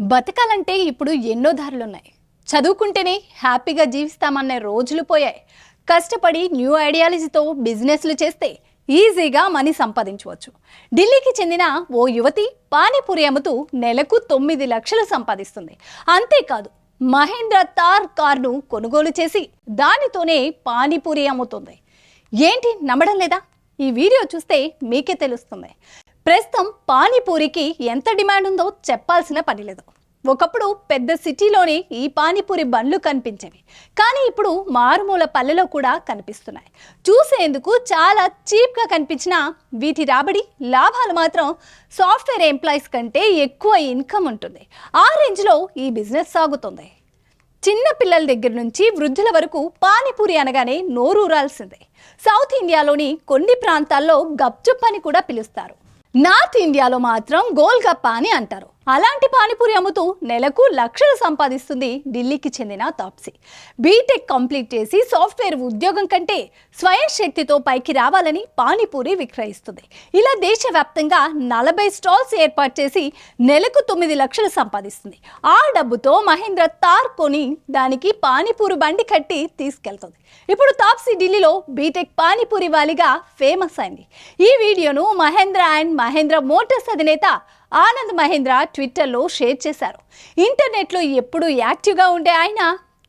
బతకాలంటే ఇప్పుడు ఎన్నో దారులున్నాయి. చదువుకుంటేనే హ్యాపీగా జీవిస్తామనే రోజులు పోయాయి. కష్టపడి న్యూ ఐడియాలజీతో బిజినెస్లు చేస్తే ఈజీగా మనీ సంపాదించవచ్చు. ఢిల్లీకి చెందిన ఓ యువతి పానీపూరి అమ్ముతూ నెలకు తొమ్మిది లక్షలు సంపాదిస్తుంది. అంతేకాదు మహేంద్ర తార్ కార్ను కొనుగోలు చేసి దానితోనే పానీపూరి అమ్ముతుంది. ఏంటి నమ్మడం లేదా? ఈ వీడియో చూస్తే మీకే తెలుస్తుంది. ప్రస్తుతం పానీపూరికి ఎంత డిమాండ్ ఉందో చెప్పాల్సిన పని లేదు. ఒకప్పుడు పెద్ద సిటీలోనే ఈ పానీపూరి బండ్లు కనిపించేవి. కానీ ఇప్పుడు మారుమూల పల్లెలో కూడా కనిపిస్తున్నాయి. చూసేందుకు చాలా చీప్గా కనిపించిన వీటి రాబడి లాభాలు మాత్రం సాఫ్ట్వేర్ ఎంప్లాయీస్ కంటే ఎక్కువ ఇన్కమ్ ఉంటుంది. ఆ రేంజ్లో ఈ బిజినెస్ సాగుతుంది. చిన్న పిల్లల దగ్గర నుంచి వృద్ధుల వరకు పానీపూరి అనగానే నోరూరాల్సిందే సౌత్ ఇండియాలోని కొన్ని ప్రాంతాల్లో గప్చుప్ అని కూడా పిలుస్తారు. నార్త్ ఇండియాలో మాత్రం గోల్గప్ప అని అంటారు. అలాంటి పానీపూరి అమ్ముతూ నెలకు లక్షలు సంపాదిస్తుంది ఢిల్లీకి చెందిన తాప్సీ. బీటెక్ కంప్లీట్ చేసి సాఫ్ట్వేర్ ఉద్యోగం కంటే స్వయం శక్తితో పైకి రావాలని పానీపూరి విక్రయిస్తుంది. ఇలా దేశవ్యాప్తంగా నలభై స్టాల్స్ ఏర్పాటు చేసి నెలకు తొమ్మిది లక్షలు సంపాదిస్తుంది. ఆ డబ్బుతో మహేంద్ర తార్ కొని దానికి పానీపూరి బండి కట్టి తీసుకెళ్తుంది. ఇప్పుడు తాప్సీ ఢిల్లీలో బీటెక్ పానీపూరి వాలిగా ఫేమస్ అయింది. ఈ వీడియోను మహేంద్ర అండ్ మహేంద్ర మోటార్స్ అధినేత ఆనంద్ మహేంద్ర ట్విట్టర్లో షేర్ చేశారు. ఇంటర్నెట్లో ఎప్పుడూ యాక్టివ్గా ఉండే ఆయన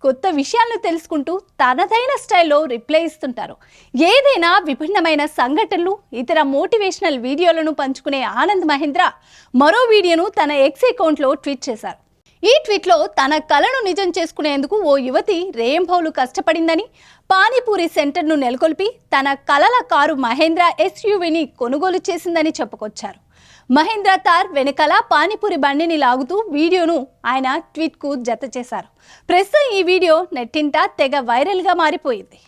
కొత్త విషయాలను తెలుసుకుంటూ తనదైన స్టైల్లో రిప్లై ఇస్తుంటారు. ఏదైనా విభిన్నమైన సంఘటనలు ఇతర మోటివేషనల్ వీడియోలను పంచుకునే ఆనంద్ మహేంద్ర మరో వీడియోను తన ఎక్స్ అకౌంట్లో ట్వీట్ చేశారు. ఈ ట్వీట్లో తన కలను నిజం చేసుకునేందుకు ఓ యువతి రేంభౌలు కష్టపడిందని పానీపూరి సెంటర్ను నెలకొల్పి తన కలల కారు మహేంద్ర ఎస్యూవిని కొనుగోలు చేసిందని చెప్పుకొచ్చారు. మహేంద్ర తార్ వెనకాల పానీపూరి బండిని లాగుతూ వీడియోను ఆయన ట్వీట్కు జత చేశారు. ప్రస్తుతం ఈ వీడియో నెట్టింట తెగ వైరల్గా మారిపోయింది.